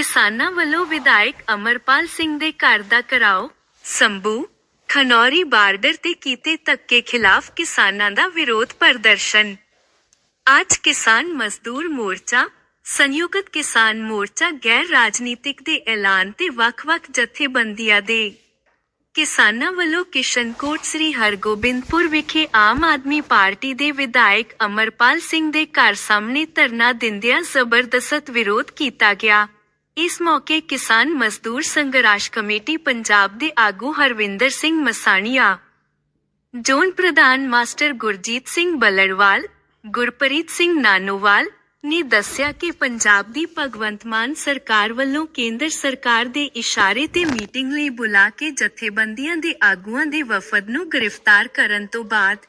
ਕਿਸਾਨਾਂ ਵੱਲੋਂ ਵਿਧਾਇਕ ਅਮਰਪਾਲ ਸਿੰਘ ਦੇ ਘਰ ਦਾ ਕਰਾਓ ਸੰਭੂ। ਖਨੌਰੀ ਬਾਰਡਰ ਤੇ ਕੀਤੇ ਧੱਕੇ ਖਿਲਾਫ ਕਿਸਾਨਾਂ ਦਾ ਵਿਰੋਧ ਪ੍ਰਦਰਸ਼ਨ। ਅੱਜ ਕਿਸਾਨ ਮਜ਼ਦੂਰ ਮੋਰਚਾ, ਸੰਯੁਕਤ ਕਿਸਾਨ ਮੋਰਚਾ ਗੈਰ ਰਾਜਨੀਤਿਕ ਦੇ ਐਲਾਨ ਤੇ ਵੱਖ-ਵੱਖ ਜਥੇਬੰਦੀਆਂ ਦੇ। ਕਿਸਾਨਾਂ ਵੱਲੋਂ ਕਿਸ਼ਨਕੋਟ ਸ੍ਰੀ ਹਰਗੋਬਿੰਦਪੁਰ ਵਿਖੇ ਆਮ ਆਦਮੀ ਪਾਰਟੀ ਦੇ ਵਿਧਾਇਕ ਅਮਰਪਾਲ ਸਿੰਘ ਦੇ ਘਰ ਸਾਹਮਣੇ ਧਰਨਾ ਦਿੰਦਿਆਂ ਜ਼ਬਰਦਸਤ ਵਿਰੋਧ ਕੀਤਾ ਗਿਆ। ਇਸ ਮੌਕੇ ਕਿਸਾਨ ਮਜ਼ਦੂਰ ਸੰਘਰਸ਼ ਕਮੇਟੀ ਪੰਜਾਬ ਦੇ ਆਗੂ ਹਰਵਿੰਦਰ ਸਿੰਘ ਮਸਾਣੀਆ, ਜ਼ੋਨ ਪ੍ਰਧਾਨ ਮਾਸਟਰ ਗੁਰਜੀਤ ਸਿੰਘ ਬੱਲੜਵਾਲ, ਗੁਰਪ੍ਰੀਤ ਸਿੰਘ ਨਾਨੋਵਾਲ ਨੇ ਦੱਸਿਆ ਕਿ ਪੰਜਾਬ ਦੀ ਭਗਵੰਤ ਮਾਨ ਸਰਕਾਰ ਵੱਲੋਂ ਕੇਂਦਰ ਸਰਕਾਰ ਦੇ ਇਸ਼ਾਰੇ ਤੇ ਮੀਟਿੰਗ ਲਈ ਬੁਲਾ ਕੇ ਜਥੇਬੰਦੀਆਂ ਦੇ ਆਗੂਆਂ ਦੇ ਵਫਦ ਨੂੰ ਗ੍ਰਿਫਤਾਰ ਕਰਨ ਤੋਂ ਬਾਅਦ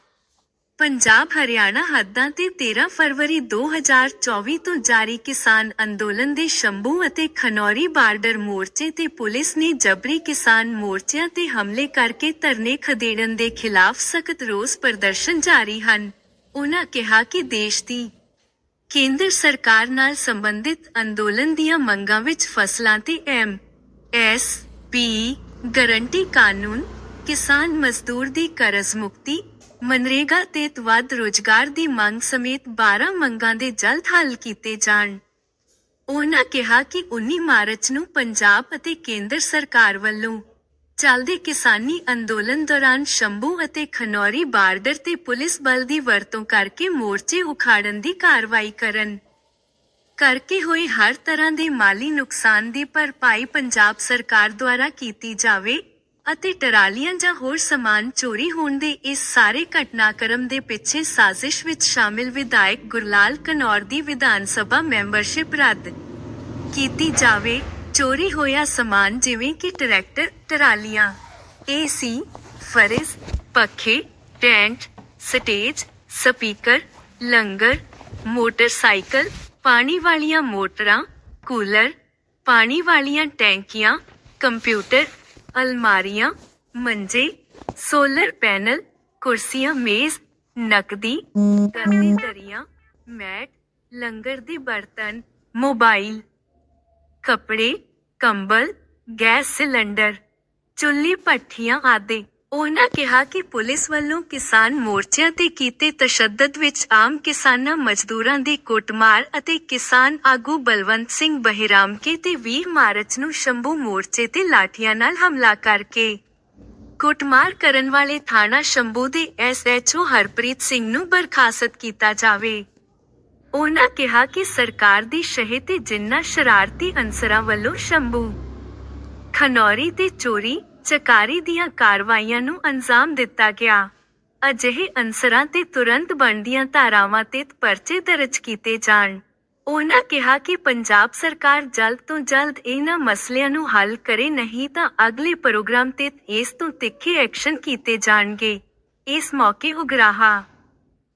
ਪੰਜਾਬ, ਹਰਿਆਣਾ ਹੱਦਾਂ ਤੇ 13 ਫਰਵਰੀ 2024 ਤੋਂ ਜਾਰੀ ਕਿਸਾਨ ਅੰਦੋਲਨ ਦੇ ਸ਼ੰਭੂ ਅਤੇ ਖਨੌਰੀ ਬਾਰਡਰ ਮੋਰਚੇ ਤੇ ਪੁਲਿਸ ਨੇ ਜਬਰੀ ਕਿਸਾਨ ਮੋਰਚਿਆਂ ਤੇ ਹਮਲੇ ਕਰਕੇ ਧਰਨੇ ਖਦੇੜਨ ਦੇ ਖਿਲਾਫ ਸਖਤ ਰੋਸ ਪ੍ਰਦਰਸ਼ਨ ਜਾਰੀ ਹਨ। ਉਹਨਾਂ ਕਿਹਾ ਕਿ ਦੇਸ਼ ਦੀ ਕੇਂਦਰ ਸਰਕਾਰ ਨਾਲ ਸੰਬੰਧਿਤ ਅੰਦੋਲਨ ਦੀਆਂ ਮੰਗਾਂ ਵਿੱਚ ਫਸਲਾਂ ਤੇ ਐਮ ਐਸ ਪੀ ਗਾਰੰਟੀ ਕਾਨੂੰਨ, ਕਿਸਾਨ ਮਜ਼ਦੂਰ ਦੀ ਕਰਜ਼ ਮੁਕਤੀ ਮਨਰੇਗਾ ਤੇ ਵੱਧ ਰੋਜ਼ਗਾਰ ਦੀ ਮੰਗ ਸਮੇਤ 12 ਮੰਗਾਂ ਦੇ ਜਲਦ ਹੱਲ ਕੀਤੇ ਜਾਣ। ਉਹਨਾਂ ਕਿਹਾ ਕਿ 19 ਮਾਰਚ ਨੂੰ ਪੰਜਾਬ ਅਤੇ ਕੇਂਦਰ ਸਰਕਾਰ ਵੱਲੋਂ ਚੱਲਦੇ ਕਿਸਾਨੀ ਅੰਦੋਲਨ ਦੌਰਾਨ ਸ਼ੰਭੂ ਅਤੇ ਖਨੌਰੀ ਬਾਰਡਰ ਤੇ ਪੁਲਿਸ ਬਲ ਦੀ ਵਰਤੋਂ ਕਰਕੇ ਮੋਰਚੇ ਉਖਾੜਨ ਦੀ ਕਾਰਵਾਈ ਕਰਨ। ਕਰਕੇ ਹੋਏ ਹਰ ਤਰ੍ਹਾਂ ਦੇ ਮਾਲੀ ਨੁਕਸਾਨ ਦੀ ਭਰਪਾਈ ਪੰਜਾਬ ਸਰਕਾਰ ਦੁਆਰਾ ਕੀਤੀ ਜਾਵੇ ਅਤੇ ਟਰਾਲੀਆਂ ਜਾਂ ਹੋਰ ਸਮਾਨ ਚੋਰੀ ਹੋਣ ਦੇ ਇਸ ਸਾਰੇ ਘਟਨਾਕ੍ਰਮ ਦੇ ਪਿੱਛੇ ਸਾਜ਼ਿਸ਼ ਵਿੱਚ ਸ਼ਾਮਿਲ ਵਿਧਾਇਕ ਗੁਰਲਾਲ ਕਨੌਰ ਦੀ ਵਿਧਾਨ ਸਭਾ ਮੈਂਬਰਸ਼ਿਪ ਰੱਦ ਕੀਤੀ ਜਾਵੇ। ਚੋਰੀ ਹੋਇਆ ਸਮਾਨ ਜਿਵੇਂ ਕਿ ਟਰੈਕਟਰ, ਟਰਾਲੀਆਂ ਏਸੀ ਫਰਿਜ, ਪੱਖੇ, tent, stage, speaker, langar, motorcycle, ਪਾਣੀ ਵਾਲੀਆਂ ਮੋਟਰਾਂ, ਕੂਲਰ, ਪਾਣੀ ਵਾਲੀਆਂ ਟੈਂਕੀਆਂ, ਕੰਪਿਊਟਰ ਅਲਮਾਰੀਆਂ, ਮੰਜੇ, ਸੋਲਰ ਪੈਨਲ, ਕੁਰਸੀਆਂ, ਮੇਜ਼, ਨਕਦੀ ਗੱਦੇ ਦਰੀਆਂ, ਮੈਟ, ਲੰਗਰ ਦੇ ਬਰਤਨ, ਮੋਬਾਈਲ, ਕੱਪੜੇ, ਕੰਬਲ, ਗੈਸ ਸਿਲੰਡਰ, ਚੁੱਲ੍ਹੇ, ਭੱਠੀਆਂ ਆਦਿ। ਉਹਨਾਂ ਕਿਹਾ ਕਿ ਪੁਲਿਸ ਵੱਲੋਂ ਕਿਸਾਨ ਮੋਰਚਿਆਂ ਤੇ ਕੀਤੇ ਤਸ਼ੱਦਦ ਵਿੱਚ ਆਮ ਕਿਸਾਨਾਂ ਮਜ਼ਦੂਰਾਂ ਦੀ ਕੁੱਟਮਾਰ ਅਤੇ ਕਿਸਾਨ ਆਗੂ ਬਲਵੰਤ ਸਿੰਘ ਬਹਿਰਾਮਕੇ ਤੇ 20 ਮਾਰਚ ਨੂੰ ਸ਼ੰਭੂ ਮੋਰਚੇ ਤੇ ਲਾਠੀਆਂ ਨਾਲ ਹਮਲਾ ਕਰਕੇ ਕੁੱਟਮਾਰ ਕਰਨ ਵਾਲੇ ਥਾਣਾ ਸ਼ੰਭੂ ਦੇ ਐਸਐਚਓ ਹਰਪ੍ਰੀਤ ਸਿੰਘ ਨੂੰ ਬਰਖਾਸਤ ਕੀਤਾ ਜਾਵੇ। ਉਹਨਾਂ ਕਿਹਾ ਕਿ ਸਰਕਾਰ ਦੀ ਸ਼ਹਿ ਤੇ ਜਿੰਨਾ ਸ਼ਰਾਰਤੀ ਅਨਸਰਾਂ ਵੱਲੋਂ ਸ਼ੰਭੂ ਖਨੌਰੀ ਤੇ ਚੋਰੀ ਚਕਾਰੀ ਦੀਆਂ ਕਾਰਵਾਈਆਂ ਨੂੰ ਅੰਜਾਮ ਦਿੱਤਾ ਗਿਆ। ਅਜਿਹੇ ਅਨਸਰਾਂ ਤੇ ਤੁਰੰਤ ਬਣਦੀਆਂ ਧਾਰਾਵਾਂ ਤੇ ਪਰਚੇ ਦਰਜ ਕੀਤੇ ਜਾਣ। ਉਹਨਾਂ ਕਿਹਾ ਕਿ ਪੰਜਾਬ ਸਰਕਾਰ ਜਲਦ ਤੋਂ ਜਲਦ ਇਹਨਾਂ ਮਸਲਿਆਂ ਨੂੰ ਹੱਲ ਕਰੇ, ਨਹੀਂ ਤਾਂ ਅਗਲੇ ਪ੍ਰੋਗਰਾਮ ਤੇ ਇਸ ਤੋਂ ਤਿੱਖੇ ਐਕਸ਼ਨ ਕੀਤੇ ਜਾਣਗੇ। ਇਸ ਮੌਕੇ ਉਗਰਾਹਾ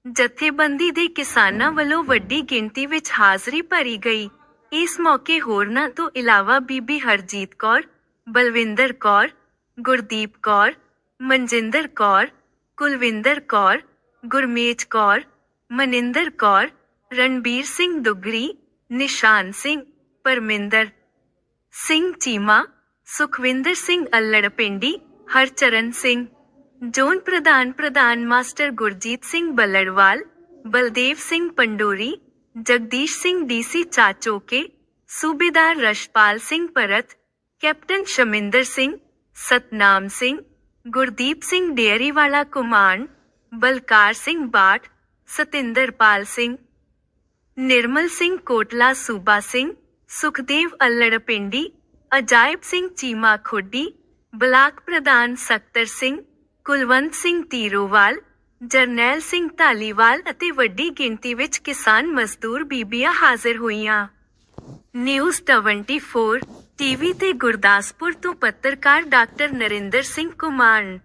ਜਥੇਬੰਦੀ ਦੇ ਕਿਸਾਨਾਂ ਵੱਲੋਂ ਵੱਡੀ ਗਿਣਤੀ ਵਿੱਚ ਹਾਜ਼ਰੀ ਭਰੀ ਗਈ। ਇਸ ਮੌਕੇ ਹੋਰਨਾਂ ਤੋਂ ਇਲਾਵਾ ਬੀਬੀ ਹਰਜੀਤ ਕੌਰ, ਬਲਵਿੰਦਰ ਕੌਰ ਗੁਰਦੀਪ ਕੌਰ ਮਨਜਿੰਦਰ ਕੌਰ ਕੁਲਵਿੰਦਰ ਕੌਰ ਗੁਰਮੇਜ ਕੌਰ ਮਨਿੰਦਰ ਕੌਰ ਰਣਬੀਰ ਸਿੰਘ ਦੁਗਰੀ ਨਿਸ਼ਾਨ ਸਿੰਘ ਪਰਮਿੰਦਰ ਸਿੰਘ ਚੀਮਾ ਸੁਖਵਿੰਦਰ ਸਿੰਘ ਅੱਲੜ ਪਿੰਡੀ ਹਰਚਰਨ ਸਿੰਘ ਜ਼ੋਨ ਪ੍ਰਧਾਨ ਪ੍ਰਧਾਨ ਮਾਸਟਰ ਗੁਰਜੀਤ ਸਿੰਘ ਬੱਲੜਵਾਲ ਬਲਦੇਵ ਸਿੰਘ ਪੰਡੋਰੀ ਜਗਦੀਸ਼ ਸਿੰਘ ਡੀਸੀ ਚਾਚੋਕੇ ਸੂਬੇਦਾਰ ਰਸ਼ਪਾਲ ਸਿੰਘ ਪਰਤ ਕੈਪਟਨ ਸ਼ਮਿੰਦਰ ਸਿੰਘ ਸਤਨਾਮ ਸਿੰਘ, ਗੁਰਦੀਪ ਸਿੰਘ ਡੇਅਰੀਵਾਲਾ ਕੁਮਾਨ, ਬਲਕਾਰ ਸਿੰਘ ਬਾਠ, ਸਤਿੰਦਰਪਾਲ ਸਿੰਘ, ਨਿਰਮਲ ਸਿੰਘ ਕੋਟਲਾ ਸੂਬਾ ਸਿੰਘ, ਸੁਖਦੇਵ ਅੱਲੜ ਅਜਾਇਬ ਸਿੰਘ ਚੀਮਾ ਖੋਡੀ, ਬਲਾਕ ਪ੍ਰਧਾਨ ਸਖਤਰ ਸਿੰਘ, ਕੁਲਵੰਤ ਸਿੰਘ ਤੀਰੋਵਾਲ, ਜਰਨੈਲ ਸਿੰਘ ਢਾਲੀਵਾਲ ਅਤੇ ਵੱਡੀ ਗਿਣਤੀ ਵਿੱਚ ਕਿਸਾਨ ਮਜ਼ਦੂਰ ਬੀਬੀਆਂ ਹਾਜ਼ਰ ਹੋਈਆਂ। ਨਿਊਜ਼ 24 ਟੀਵੀ ਤੇ ਗੁਰਦਾਸਪੁਰ ਤੋਂ ਪੱਤਰਕਾਰ ਡਾਕਟਰ ਨਰਿੰਦਰ ਸਿੰਘ ਕੁਮਾਨ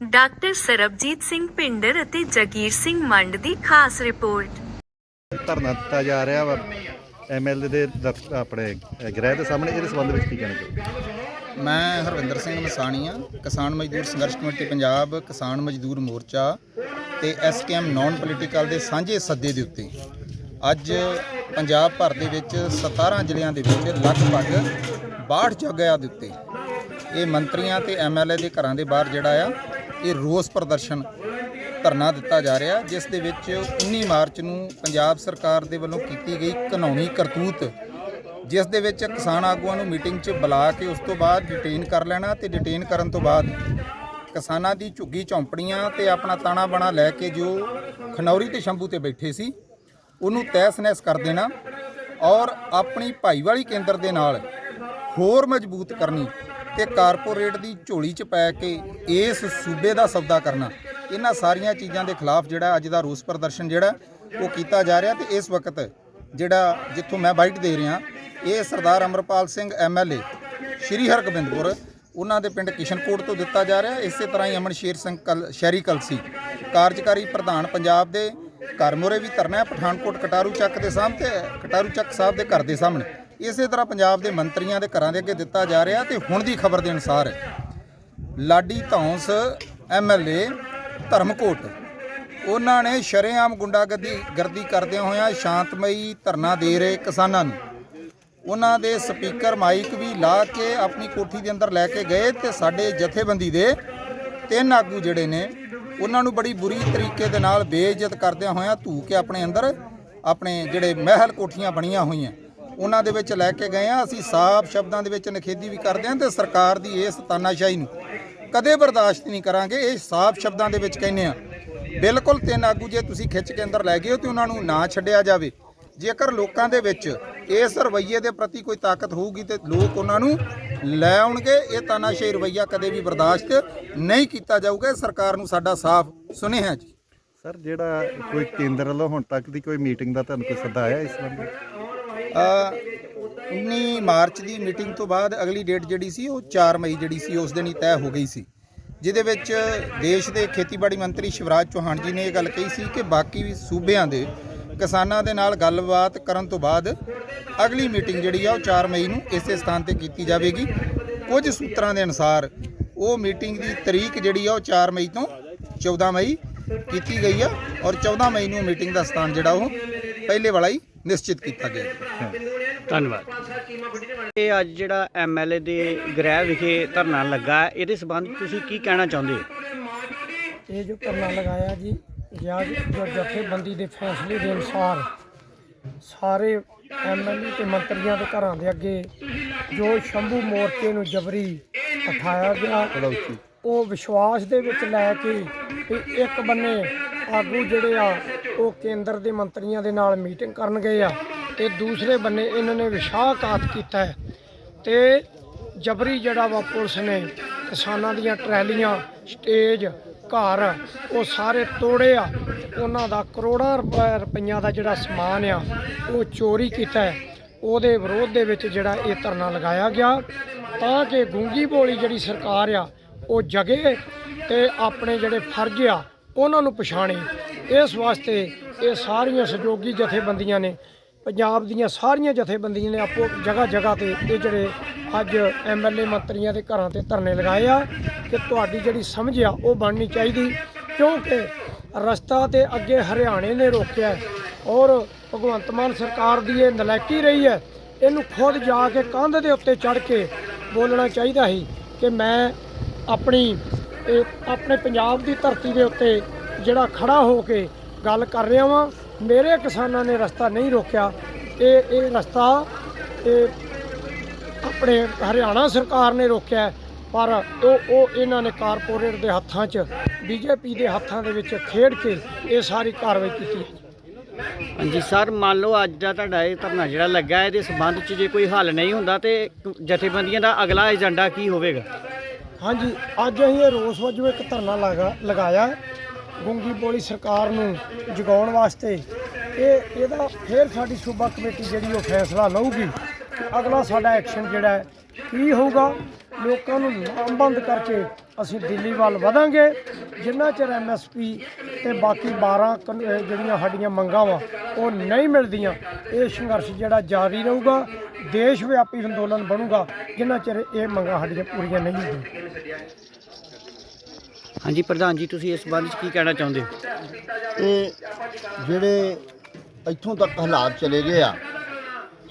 ਡਾਕਟਰ ਸਰਬਜੀਤ ਸਿੰਘ ਪਿੰਡਰ ਅਤੇ ਜਗੀਰ ਸਿੰਘ ਮੰਡ ਦੀ ਖਾਸ ਰਿਪੋਰਟ। ਧਰਨਾ ਦਿੱਤਾ ਜਾ ਰਿਹਾ ਵਾ ਐਮਐਲਏ ਦੇ ਦਫ਼- ਆਪਣੇ ਗ੍ਰਹਿ ਦੇ ਸਾਹਮਣੇ ਇਹਦੇ ਸੰਬੰਧ ਵਿੱਚ ਕੀ ਕਹਿਣਾ ਚਾਹੋਗੇ? ਮੈਂ ਹਰਵਿੰਦਰ ਸਿੰਘ ਮਸਾਣੀਆ ਕਿਸਾਨ ਮਜ਼ਦੂਰ ਸੰਘਰਸ਼ ਕਮੇਟੀ ਪੰਜਾਬ ਕਿਸਾਨ ਮਜ਼ਦੂਰ ਮੋਰਚਾ ਤੇ ਐਸਕੇਐਮ ਨਾਨ ਪੋਲੀਟੀਕਲ ਦੇ ਸਾਂਝੇ ਸੱਦੇ ਦੇ ਉੱਤੇ। ਅੱਜ ਪੰਜਾਬ ਭਰ ਦੇ ਵਿੱਚ 17 ਜ਼ਿਲ੍ਹਿਆਂ ਦੇ ਵਿੱਚ ਲਗਭਗ 62 ਜਗ੍ਹਾ ਦੇ ਉੱਤੇ। ਇਹ ਮੰਤਰੀਆਂ ਤੇ ਐਮਐਲਏ ਦੇ ਘਰਾਂ ਦੇ ਬਾਹਰ ਜਿਹੜਾ ਆ, ਇਹ ਰੋਸ ਪ੍ਰਦਰਸ਼ਨ ਧਰਨਾ ਦਿੱਤਾ ਜਾ ਰਿਹਾ। ਜਿਸ ਦੇ ਵਿੱਚ 19 ਮਾਰਚ ਨੂੰ ਪੰਜਾਬ ਸਰਕਾਰ ਦੇ ਵੱਲੋਂ ਕੀਤੀ ਗਈ ਕਾਨੂੰਨੀ ਕਰਤੂਤ। ਜਿਸ ਦੇ ਵਿੱਚ ਕਿਸਾਨ ਆਗੂਆਂ ਨੂੰ ਮੀਟਿੰਗ 'ਚ ਬੁਲਾ ਕੇ ਉਸ ਤੋਂ ਬਾਅਦ ਡਿਟੇਨ ਕਰ ਲੈਣਾ ਤੇ ਡਿਟੇਨ ਕਰਨ ਤੋਂ ਬਾਅਦ ਕਿਸਾਨਾਂ ਦੀ ਝੁੱਗੀ ਝੌਂਪੜੀਆਂ ਤੇ ਆਪਣਾ ਤਾਣਾ ਬਣਾ ਲੈ ਕੇ ਜੋ ਖਨੌਰੀ ਤੇ ਸ਼ੰਭੂ ਤੇ ਬੈਠੇ ਸੀ, ਉਹਨੂੰ ਤਹਿਸ-ਨਹਿਸ ਕਰ ਦੇਣਾ ਔਰ ਆਪਣੀ ਭਾਈਵਾਲੀ ਕੇਂਦਰ ਦੇ ਨਾਲ ਹੋਰ ਮਜ਼ਬੂਤ ਕਰਨੀ ਤੇ ਕਾਰਪੋਰੇਟ ਦੀ ਝੋਲੀ 'ਚ ਪੈ ਕੇ ਇਸ ਸੂਬੇ ਦਾ ਸੌਦਾ ਕਰਨਾ। ਇਹਨਾਂ ਸਾਰੀਆਂ ਚੀਜ਼ਾਂ ਦੇ ਖਿਲਾਫ ਜਿਹੜਾ ਅੱਜ ਦਾ ਰੋਸ ਪ੍ਰਦਰਸ਼ਨ ਜਿਹੜਾ, ਉਹ ਕੀਤਾ ਜਾ ਰਿਹਾ ਤੇ ਇਸ ਵਕਤ ਜਿਹੜਾ ਜਿੱਥੋਂ ਮੈਂ ਬਾਈਟ ਦੇ ਰਿਹਾ, ਇਹ ਸਰਦਾਰ ਅਮਰਪਾਲ ਸਿੰਘ ਐਮਐਲਏ ਸ਼੍ਰੀ ਹਰਗੋਬਿੰਦਪੁਰ, ਉਹਨਾਂ ਦੇ ਪਿੰਡ ਕਿਸ਼ਨਕੋਟ ਤੋਂ ਦਿੱਤਾ ਜਾ ਰਿਹਾ। ਇਸੇ ਤਰ੍ਹਾਂ ਹੀ ਅਮਨ ਸ਼ੇਰ ਸਿੰਘ ਕਲ, ਸ਼ਹਿਰੀ ਕਲਸੀ, ਕਾਰਜਕਾਰੀ ਪ੍ਰਧਾਨ ਪੰਜਾਬ ਦੇ ਘਰ ਮੋਰੇ ਵੀ ਧਰਨਾ ਹੈ, ਪਠਾਨਕੋਟ ਕਟਾਰੂ ਚੱਕ ਦੇ ਸਾਹਮਣੇ ਕਟਾਰੂ ਚੱਕ ਸਾਹਿਬ ਦੇ ਘਰ ਦੇ ਸਾਹਮਣੇ। ਇਸੇ ਤਰ੍ਹਾਂ ਪੰਜਾਬ ਦੇ ਮੰਤਰੀਆਂ ਦੇ ਘਰਾਂ ਦੇ ਅੱਗੇ ਦਿੱਤਾ ਜਾ ਰਿਹਾ ਤੇ ਹੁਣ ਦੀ ਖਬਰ ਦੇ ਅਨੁਸਾਰ ਲਾਡੀ ਧੌਂਸ ਐਮਐਲਏ ਧਰਮਕੋਟ, ਉਹਨਾਂ ਨੇ ਸ਼ਰੇਆਮ ਗੁੰਡਾਗਰਦੀ ਗਰਦੀ ਕਰਦਿਆਂ ਹੋਇਆਂ ਸ਼ਾਂਤਮਈ ਧਰਨਾ ਦੇ ਰਹੇ ਕਿਸਾਨਾਂ ਨੂੰ। ਉਹਨਾਂ ਦੇ ਸਪੀਕਰ ਮਾਈਕ ਵੀ ਲਾ ਕੇ ਆਪਣੀ ਕੋਠੀ ਦੇ ਅੰਦਰ ਲੈ ਕੇ ਗਏ ਤੇ ਸਾਡੇ ਜਥੇਬੰਦੀ ਦੇ ਤਿੰਨ ਆਗੂ ਜਿਹੜੇ ਨੇ, ਉਹਨਾਂ ਨੂੰ ਬੜੀ ਬੁਰੀ ਤਰੀਕੇ ਦੇ ਨਾਲ ਬੇਇੱਜ਼ਤ ਕਰਦਿਆਂ ਹੋਇਆਂ ਧੂ ਕੇ ਆਪਣੇ ਅੰਦਰ ਆਪਣੇ ਜਿਹੜੇ ਮਹਿਲ ਕੋਠੀਆਂ ਬਣੀਆਂ ਹੋਈਆਂ। ਉਹਨਾਂ ਦੇ ਵਿੱਚ ਲੈ ਕੇ ਗਏ ਆ। ਅਸੀਂ ਸਾਫ਼ ਸ਼ਬਦਾਂ ਦੇ ਵਿੱਚ ਨਖੇਦੀ ਵੀ ਕਰਦੇ ਹਾਂ ਤੇ ਸਰਕਾਰ ਦੀ ਇਸ ਤਾਨਾਸ਼ਾਹੀ ਨੂੰ ਕਦੇ ਬਰਦਾਸ਼ਤ ਨਹੀਂ ਕਰਾਂਗੇ, ਇਹ ਸਾਫ਼ ਸ਼ਬਦਾਂ ਦੇ ਵਿੱਚ ਕਹਿੰਦੇ ਆ। ਬਿਲਕੁਲ ਤਿੰਨ ਆਗੂ ਜੇ ਤੁਸੀਂ ਖਿੱਚ ਕੇ ਅੰਦਰ ਲੈ ਗਏ ਹੋ ਤੇ ਉਹਨਾਂ ਨੂੰ ਨਾ ਛੱਡਿਆ ਜਾਵੇ। ਜੇਕਰ ਲੋਕਾਂ ਦੇ ਵਿੱਚ ਇਸ ਰਵੱਈਏ ਦੇ ਪ੍ਰਤੀ ਕੋਈ ਤਾਕਤ ਹੋਊਗੀ ਤੇ ਲੋਕ ਉਹਨਾਂ ਨੂੰ ਲੈ ਆਉਣਗੇ, ਇਹ ਤਾਨਾਸ਼ਾਹੀ ਰਵੱਈਆ ਕਦੇ ਵੀ ਬਰਦਾਸ਼ਤ ਨਹੀਂ ਕੀਤਾ ਜਾਊਗਾ। ਸਰਕਾਰ ਨੂੰ ਸਾਡਾ ਸਾਫ਼ ਸੁਨੇਹਾ ਜੀ। ਸਰ, ਜਿਹੜਾ ਕੋਈ ਕੇਂਦਰ ਵੱਲੋਂ ਹੁਣ ਤੱਕ ਦੀ ਕੋਈ ਮੀਟਿੰਗ ਦਾ ਤੁਹਾਨੂੰ ਕੋਈ ਸੱਦਾ ਆਇਆ ਇਸ ਸੰਬੰਧੀ? 19 ਮਾਰਚ ਦੀ ਮੀਟਿੰਗ ਤੋਂ ਬਾਅਦ ਅਗਲੀ ਡੇਟ ਜਿਹੜੀ ਸੀ, ਉਹ 4 ਮਈ ਜਿਹੜੀ ਸੀ, ਉਸ ਦਿਨ ਹੀ ਤੈਅ ਹੋ ਗਈ ਸੀ। ਜਿਹਦੇ ਵਿੱਚ ਦੇਸ਼ ਦੇ ਖੇਤੀਬਾੜੀ ਮੰਤਰੀ ਸ਼ਿਵਰਾਜ ਚੌਹਾਨ ਜੀ ਨੇ ਇਹ ਗੱਲ ਕਹੀ ਸੀ ਕਿ ਬਾਕੀ ਸੂਬਿਆਂ ਦੇ ਕਿਸਾਨਾਂ ਦੇ ਨਾਲ ਗੱਲਬਾਤ ਕਰਨ ਤੋਂ ਬਾਅਦ ਅਗਲੀ ਮੀਟਿੰਗ ਜਿਹੜੀ ਆ, ਉਹ 4 ਮਈ ਨੂੰ ਇਸੇ ਸਥਾਨ ਤੇ ਕੀਤੀ ਜਾਵੇਗੀ। ਕੁਝ ਸੂਤਰਾਂ ਦੇ ਅਨੁਸਾਰ ਉਹ ਮੀਟਿੰਗ ਦੀ ਤਰੀਕ ਜਿਹੜੀ ਆ, ਉਹ 4 ਮਈ ਤੋਂ 14 ਮਈ ਕੀਤੀ ਗਈ ਆ ਔਰ 14 ਮਈ ਨੂੰ ਮੀਟਿੰਗ ਦਾ ਸਥਾਨ ਜਿਹੜਾ ਉਹ ਪਹਿਲੇ ਵਾਲਾ ਹੀ ਨਿਸ਼ਚਿਤ ਕੀਤਾ ਗਿਆ। ਧੰਨਵਾਦ। ਇਹ ਅੱਜ ਜਿਹੜਾ ਐਮਐਲਏ ਦੇ ਗ੍ਰਹਿ ਵਿਖੇ ਧਰਨਾ ਲੱਗਾ। ਇਹਦੇ ਸੰਬੰਧ ਤੁਸੀਂ ਕੀ ਕਹਿਣਾ ਚਾਹੁੰਦੇ ਹੋ? ਇਹ ਜੋ ਧਰਨਾ ਲਗਾਇਆ ਜੀ ਜਾਂ ਜੋ ਜਥੇਬੰਦੀ ਦੇ ਫੈਸਲੇ ਦੇ ਅਨੁਸਾਰ ਸਾਰੇ ਐਮਐਲਏ ਤੇ ਮੰਤਰੀਆਂ ਦੇ ਘਰਾਂ ਦੇ ਅੱਗੇ ਜੋ ਸ਼ੰਭੂ ਮੋਰਚੇ ਨੂੰ ਜਬਰੀ ਉਠਾਇਆ ਗਿਆ ਉਹ ਵਿਸ਼ਵਾਸ ਦੇ ਵਿੱਚ ਲੈ ਕੇ ਇੱਕ ਬੰਨੇ ਆਗੂ ਜਿਹੜੇ ਆ, ਉਹ ਕੇਂਦਰ ਦੇ ਮੰਤਰੀਆਂ ਦੇ ਨਾਲ ਮੀਟਿੰਗ ਕਰਨ ਗਏ ਆ ਤੇ ਦੂਸਰੇ ਬੰਨੇ ਇਹਨਾਂ ਨੇ ਵਿਸ਼ਾਹਘਾਤ ਕੀਤਾ ਹੈ। ਤੇ ਜਬਰੀ ਜਿਹੜਾ ਵਾ ਪੁਲਿਸ ਨੇ ਕਿਸਾਨਾਂ ਦੀਆਂ ਟਰੈਲੀਆਂ, ਸਟੇਜ, ਘਰ, ਉਹ ਸਾਰੇ ਤੋੜੇ ਆ। ਉਹਨਾਂ ਦਾ ਕਰੋੜਾਂ ਰੁਪਏ- ਰੁਪਈਆਂ ਦਾ ਜਿਹੜਾ ਸਮਾਨ ਆ, ਉਹ ਚੋਰੀ ਕੀਤਾ ਹੈ। ਉਹਦੇ ਵਿਰੋਧ ਦੇ ਵਿੱਚ ਜਿਹੜਾ ਇਹ ਧਰਨਾ ਲਗਾਇਆ ਗਿਆ। ਤਾਂ ਕਿ ਗੂੰਗੀ ਬੋਲੀ ਜਿਹੜੀ ਸਰਕਾਰ ਆ, ਉਹ ਜਗੇ ਤੇ ਆਪਣੇ ਜਿਹੜੇ ਫਰਜ਼ ਆ ਉਹਨਾਂ ਨੂੰ ਪਛਾਣੇ। ਇਸ ਵਾਸਤੇ ਇਹ ਸਾਰੀਆਂ ਸਹਿਯੋਗੀ ਜਥੇਬੰਦੀਆਂ ਨੇ, ਪੰਜਾਬ ਦੀਆਂ ਸਾਰੀਆਂ ਜਥੇਬੰਦੀਆਂ ਨੇ ਆਪੋ ਜਗ੍ਹਾ ਜਗ੍ਹਾ ਤੇ ਇਹ ਜਿਹੜੇ ਅੱਜ ਐਮਐਲਏ ਮੰਤਰੀਆਂ ਦੇ ਘਰਾਂ ਤੇ ਧਰਨੇ ਲਗਾਏ ਆ ਕਿ ਤੁਹਾਡੀ ਜਿਹੜੀ ਸਮਝ ਆ ਉਹ ਬਣਨੀ ਚਾਹੀਦੀ, ਕਿਉਂਕਿ ਰਸਤਾ ਤੇ ਅੱਗੇ ਹਰਿਆਣੇ ਨੇ ਰੋਕਿਆ ਔਰ ਭਗਵੰਤ ਮਾਨ ਸਰਕਾਰ ਦੀ ਇਹ ਨਲਾਇਕੀ ਰਹੀ ਹੈ, ਇਹਨੂੰ ਖੁਦ ਜਾ ਕੇ ਕੰਧ ਦੇ ਉੱਤੇ ਚੜ੍ਹ ਕੇ ਬੋਲਣਾ ਚਾਹੀਦਾ ਸੀ ਕਿ ਮੈਂ ਆਪਣੀ ਇਹ ਆਪਣੇ ਪੰਜਾਬ ਦੀ ਧਰਤੀ ਦੇ ਉੱਤੇ ਜਿਹੜਾ ਖੜਾ ਹੋ ਕੇ ਗੱਲ ਕਰ ਰਿਹਾ ਵਾਂ, ਮੇਰੇ ਕਿਸਾਨਾਂ ਨੇ ਰਸਤਾ ਨਹੀਂ ਰੋਕਿਆ। ਇਹ ਇਹ ਰਸਤਾ, ਇਹ ਆਪਣੇ ਹਰਿਆਣਾ ਸਰਕਾਰ ਨੇ ਰੋਕਿਆ ਪਰ ਉਹ ਉਹ ਇਹਨਾਂ ਨੇ ਕਾਰਪੋਰੇਟ ਦੇ ਹੱਥਾਂ 'ਚ, ਬੀਜੇਪੀ ਦੇ ਹੱਥਾਂ ਦੇ ਵਿੱਚ ਖੇਡ ਕੇ ਇਹ ਸਾਰੀ ਕਾਰਵਾਈ ਕੀਤੀ ਹੈ। ਹਾਂਜੀ ਸਰ, ਮੰਨ ਲਓ ਅੱਜ ਦਾ ਤੁਹਾਡਾ ਇਹ ਧਰਨਾ ਜਿਹੜਾ ਲੱਗਾ, ਇਹਦੇ ਸੰਬੰਧ 'ਚ ਜੇ ਕੋਈ ਹੱਲ ਨਹੀਂ ਹੁੰਦਾ ਤੇ ਜਥੇਬੰਦੀਆਂ ਦਾ ਅਗਲਾ ਏਜੰਡਾ ਕੀ ਹੋਵੇਗਾ? ਹਾਂਜੀ, ਅੱਜ ਅਸੀਂ ਇਹ ਰੋਸ ਵਜੋਂ ਇੱਕ ਧਰਨਾ ਲਗਾ, ਲਗਾਇਆ। ਗੁੰਗੀ ਬੋਲੀ ਸਰਕਾਰ ਨੂੰ ਜਗਾਉਣ ਵਾਸਤੇ। ਇਹ, ਇਹਦਾ ਫਿਰ ਸਾਡੀ ਸੂਬਾ ਕਮੇਟੀ ਜਿਹੜੀ ਉਹ ਫੈਸਲਾ ਲਊਗੀ। ਕਿ ਅਗਲਾ ਸਾਡਾ ਐਕਸ਼ਨ ਜਿਹੜਾ ਹੈ, ਕੀ ਹੋਊਗਾ? ਲੋਕਾਂ ਨੂੰ ਲਾਮਬੰਦ ਕਰਕੇ ਅਸੀਂ ਦਿੱਲੀ ਵੱਲ ਵਧਾਂਗੇ। ਜਿੰਨਾ ਚਿਰ ਐਮਐਸਪੀ ਤੇ ਬਾਕੀ 12 ਕਨ- ਅਹ ਜਿਹੜੀਆਂ ਸਾਡੀਆਂ ਮੰਗਾਂ ਵਾ, ਉਹ ਨਹੀਂ ਮਿਲਦੀਆਂ, ਇਹ ਸੰਘਰਸ਼ ਜਿਹੜਾ ਜਾਰੀ ਰਹੂਗਾ। ਦੇਸ਼ ਵਿਆਪੀ ਅੰਦੋਲਨ ਬਣੂਗਾ ਜਿੰਨਾ ਚਿਰ ਇਹ ਮੰਗਾਂ ਸਾਡੀਆਂ ਪੂਰੀਆਂ ਨਹੀਂ ਹੁੰਦੀਆਂ। ਹਾਂਜੀ ਪ੍ਰਧਾਨ ਜੀ ਤੁਸੀਂ ਇਸ 'ਚ ਕੀ ਕਹਿਣਾ ਚਾਹੁੰਦੇ ਹੋ? ਇਹ ਜਿਹੜੇ ਇੱਥੋਂ ਤੱਕ ਹਾਲਾਤ ਚਲੇ ਗਏ ਆ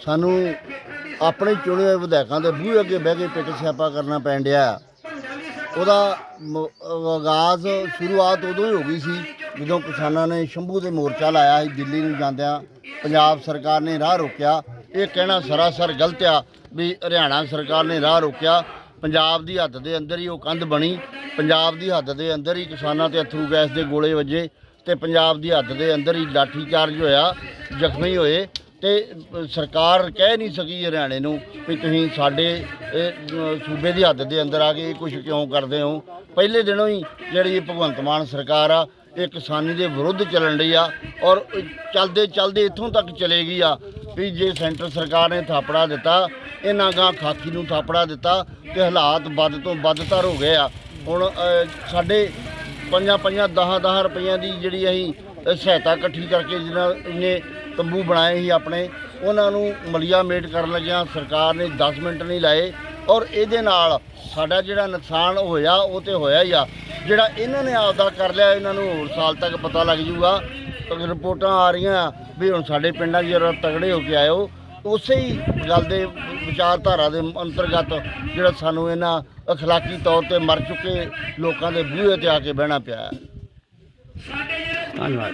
ਸਾਨੂੰ ਆਪਣੇ ਚੁਣੇ ਹੋਏ ਵਿਧਾਇਕਾਂ ਦੇ ਬੂਹੇ ਅੱਗੇ ਬਹਿ ਕੇ ਪਿੱਟ ਸਿਆਪਾ ਕਰਨਾ ਪੈਣ ਡਿਆ। ਉਹਦਾ ਆਗਾਜ਼ ਸ਼ੁਰੂਆਤ ਉਦੋਂ ਹੀ ਹੋ ਗਈ ਸੀ ਜਦੋਂ ਕਿਸਾਨਾਂ ਨੇ ਸ਼ੰਭੂ ਦੇ ਮੋਰਚਾ ਲਾਇਆ ਸੀ ਦਿੱਲੀ ਨੂੰ ਜਾਂਦਿਆਂ ਪੰਜਾਬ ਸਰਕਾਰ ਨੇ ਰਾਹ ਰੋਕਿਆ। ਇਹ ਕਹਿਣਾ ਸਰਾਸਰ ਗਲਤ ਆ ਵੀ ਹਰਿਆਣਾ ਸਰਕਾਰ ਨੇ ਰਾਹ ਰੋਕਿਆ। ਪੰਜਾਬ ਦੀ ਹੱਦ ਦੇ ਅੰਦਰ ਹੀ ਉਹ ਕੰਧ ਬਣੀ। ਪੰਜਾਬ ਦੀ ਹੱਦ ਦੇ ਅੰਦਰ ਹੀ ਕਿਸਾਨਾਂ ਤੇ ਅਥਰੂ ਗੈਸ ਦੇ ਗੋਲੇ ਵੱਜੇ ਤੇ ਪੰਜਾਬ ਦੀ ਹੱਦ ਦੇ ਅੰਦਰ ਹੀ ਲਾਠੀ ਚਾਰਜ ਹੋਇਆ, ਜ਼ਖਮੀ ਹੋਏ ਤੇ ਸਰਕਾਰ ਕਹਿ ਨਹੀਂ ਸਕੀ ਹਰਿਆਣੇ ਨੂੰ ਵੀ ਤੁਸੀਂ ਸਾਡੇ ਸੂਬੇ ਦੀ ਹੱਦ ਦੇ ਅੰਦਰ ਆ ਕੇ ਇਹ ਕੁਝ ਕਿਉਂ ਕਰਦੇ ਹੋ। ਪਹਿਲੇ ਦਿਨੋਂ ਹੀ ਜਿਹੜੀ ਭਗਵੰਤ ਮਾਨ ਸਰਕਾਰ ਆ ਇਹ ਕਿਸਾਨੀ ਦੇ ਵਿਰੁੱਧ ਚੱਲਣ ਰਹੀ ਆ ਔਰ ਚੱਲਦੇ ਚੱਲਦੇ ਇੱਥੋਂ ਤੱਕ ਚਲੇ ਗਈ ਆ ਵੀ ਜੇ ਸੈਂਟਰ ਸਰਕਾਰ ਨੇ ਥਾਪੜਾ ਦਿੱਤਾ, ਇਹਨਾਂ ਗਾਂ ਖਾਕੀ ਨੂੰ ਥਾਪੜਾ ਦਿੱਤਾ ਤੇ ਹਾਲਾਤ ਵੱਧ ਤੋਂ ਵੱਧਤਰ ਹੋ ਗਏ ਆ। ਹੁਣ ਸਾਡੇ ਪੰਜਾਂ ਪੰਜਾਂ 10 10 ਰੁਪਈਆਂ ਦੀ ਜਿਹੜੀ ਅਸੀਂ ਸਹਾਇਤਾ ਇਕੱਠੀ ਕਰਕੇ ਜਿਹਨਾਂ ਨੇ ਤੰਬੂ ਬਣਾਏ ਸੀ ਆਪਣੇ, ਉਹਨਾਂ ਨੂੰ ਮਲੀਆ ਮੇਟ ਕਰਨ ਲੱਗਿਆ ਸਰਕਾਰ ਨੇ 10 ਮਿੰਟ ਨਹੀਂ ਲਾਏ ਔਰ ਇਹਦੇ ਨਾਲ ਸਾਡਾ ਜਿਹੜਾ ਨੁਕਸਾਨ ਹੋਇਆ, ਉਹ ਤੇ ਹੋਇਆ ਹੀ ਆ। ਜਿਹੜਾ ਇਹਨਾਂ ਨੇ ਆਪਦਾ ਕਰ ਲਿਆ ਇਹਨਾਂ ਨੂੰ ਹੋਰ ਸਾਲ ਤੱਕ ਪਤਾ ਲੱਗ ਜੂਗਾ। ਰਿਪੋਰਟਾਂ ਆ ਰਹੀਆਂ ਵੀ ਹੁਣ ਸਾਡੇ ਪਿੰਡਾਂ 'ਚ ਜਰਾ ਤਗੜੇ ਹੋ ਕੇ ਆਇਓ। ਉਸੇ ਹੀ ਗੱਲ ਦੇ ਵਿਚਾਰਧਾਰਾ ਦੇ ਅੰਤਰਗਤ ਜਿਹੜਾ ਸਾਨੂੰ ਇਹਨਾਂ ਅਖਲਾਕੀ ਤੌਰ ਤੇ ਮਰ ਚੁੱਕੇ ਲੋਕਾਂ ਦੇ ਬੂਹੇ ਤੇ ਆ ਕੇ ਬਹਿਣਾ ਪਿਆ। ਹੈ ਧੰਨਵਾਦ।